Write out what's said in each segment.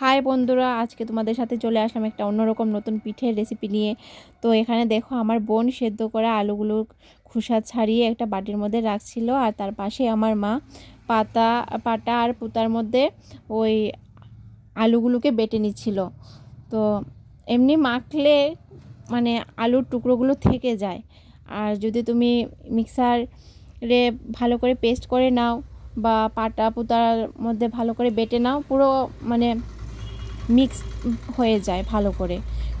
High বন্ধুরা, আজকে তোমাদের সাথে চলে আসলাম একটা অন্যরকম নতুন পিঠের রেসিপি নিয়ে। তো এখানে দেখো, আমার বোন সেদ্ধ করা আলুগুলো খোসা ছাড়িয়ে একটা বাটির মধ্যে রাখছিল আর তার পাশে আমার মা পাতা, পাটা আর পুতার মধ্যে ওই আলুগুলোকে বেটে নিচ্ছিল। তো এমনি মাখলে মানে আলুর টুকরোগুলো থেকে যায়। আর যদি তুমি মিক্সারে ভালো করে পেস্ট করে নাও বা পাটা, পুতার মধ্যে ভালো করে বেটে নাও, পুরো মানে মিক্স হয়ে যায় ভালো করে।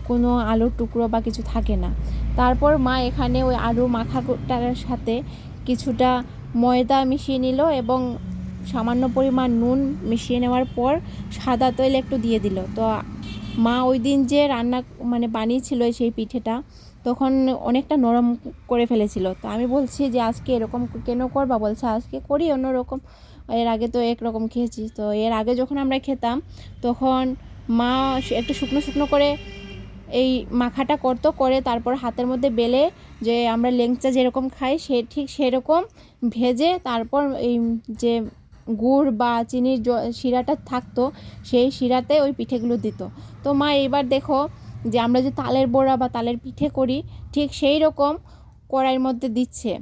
কোনো আলুর টুকরো বা কিছু থাকে না। তারপর মা এখানে ওই আলু মাখাটার সাথে কিছুটা ময়দা মিশিয়ে নিল এবং সামান্য পরিমাণ নুন মিশিয়ে নেওয়ার পর সাদা তৈল একটু দিয়ে দিল। তো মা ওই দিন যে রান্না মানে বানিয়েছিল সেই পিঠেটা তখন অনেকটা নরম করে ফেলেছিল। তো আমি বলছি যে, আজকে এরকম কেন করবা? বলছে, আজকে করি অন্যরকম। এর আগে তো একরকম খেয়েছি। তো এর আগে যখন আমরা খেতাম তখন মা একটু শুকনো শুকনো করে এই মাখাটা করতো, করে তারপর হাতের মধ্যে বেলে যে আমরা লেংচা যেরকম খাই সে ঠিক সেরকম ভেজে তারপর এই যে গুড় বা চিনির শিরাটা থাকতো, সেই শিরাতে ওই পিঠেগুলো দিত। তো মা এবার দেখো যে আমরা যে তালের বড়া বা তালের পিঠে করি, ঠিক সেই রকম কড়াইয়ের মধ্যে দিচ্ছে।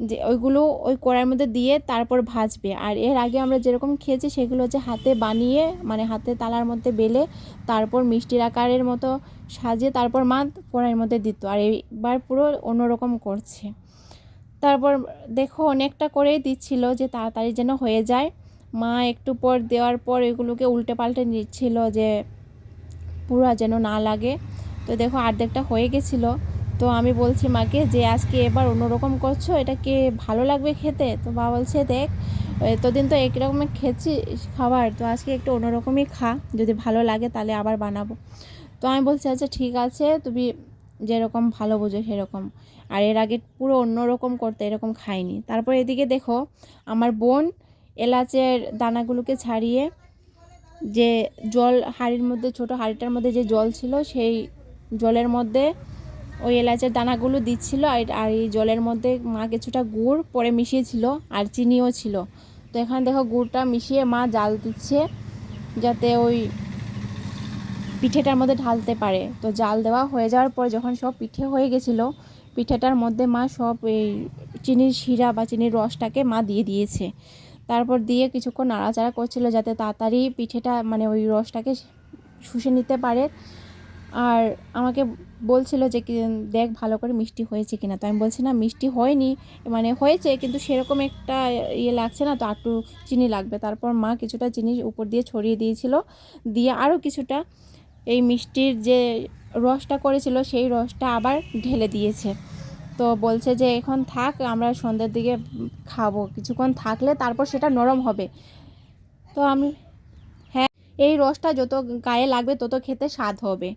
যে ওইগুলো ওই কড়াইয়ের মধ্যে দিয়ে তারপর ভাজবে। আর এর আগে আমরা যেরকম খেয়েছি সেগুলো হচ্ছে হাতে বানিয়ে মানে হাতে তালার মধ্যে বেলে, তারপর মিষ্টির আকারের মতো সাজিয়ে, তারপর মা কড়াইয়ের মধ্যে দিত। আর এইবার পুরো অন্যরকম করছে। তারপর দেখো অনেকটা করেই দিচ্ছিল যে তাড়াতাড়ি যেন হয়ে যায়। মা একটু পর দেওয়ার পর এগুলোকে উল্টে পাল্টে নিচ্ছিল যে পুরো যেন না লাগে। তো দেখো অর্ধেকটা হয়ে গেছিল। তো আমি বলছি, মাকে যে আজকে এবার অন্যরকম করছ, এটা কি ভালো লাগবে খেতে? তো মা বলছে, দেখ, এতদিন তো একরকমই খেয়েছি খাবার, তো আজকে একটু অন্যরকমই খা, যদি ভালো লাগে তাহলে আবার বানাবো। তো আমি বলছি আচ্ছা ঠিক আছে, তুমি যেরকম ভালো বোঝো সেরকম। আর এর আগে পুরো অন্যরকম করতে এরকম খাইনি। তারপর এদিকে দেখো, আমার বোন এলাচের দানাগুলোকে ছাড়িয়ে যে জল, হাঁড়ির মধ্যে, ছোট হাঁড়িটার মধ্যে যে জল ছিল, সেই জলের মধ্যে ওই এলাচের দানাগুলো দিচ্ছিল আর আর এই জলের মধ্যে মা কিছুটা গুড় পরে মিশিয়েছিল আর চিনিও ছিল। তো এখানে দেখো গুড়টা মিশিয়ে মা জাল দিচ্ছে যাতে ওই পিঠেটার মধ্যে ঢালতে পারে। তো জাল দেওয়া হয়ে যাওয়ার পর যখন সব পিঠে হয়ে গেছিল, পিঠেটার মধ্যে মা সব এই চিনির শিরা বা চিনির রসটাকে মা দিয়ে দিয়েছে। তারপর দিয়ে কিছুক্ষণ নাড়াচাড়া করছিল যাতে তাড়াতাড়ি পিঠেটা মানে ওই রসটাকে শুষে নিতে পারে। আর আমাকে বলছিল যে দেখ ভালো করে মিষ্টি হয়েছে কিনা। তো আমি বলছি, না, মিষ্টি হয়নি। মানে হয়েছে, কিন্তু সেরকম একটা ইয়ে লাগছে না, তো একটু চিনি লাগবে। তারপর মা কিছুটা চিনি উপর দিয়ে ছড়িয়ে দিয়েছিল। দিয়ে আরও কিছুটা এই মিষ্টির যে রসটা করেছিল, সেই রসটা আবার ঢেলে দিয়েছে। তো বলছে যে, এখন থাক, আমরা সন্ধ্যের দিকে খাব। কিছুক্ষণ থাকলে তারপর সেটা নরম হবে। তো আমি হ্যাঁ এই রসটা যত গায়ে লাগবে, তত খেতে স্বাদ হবে।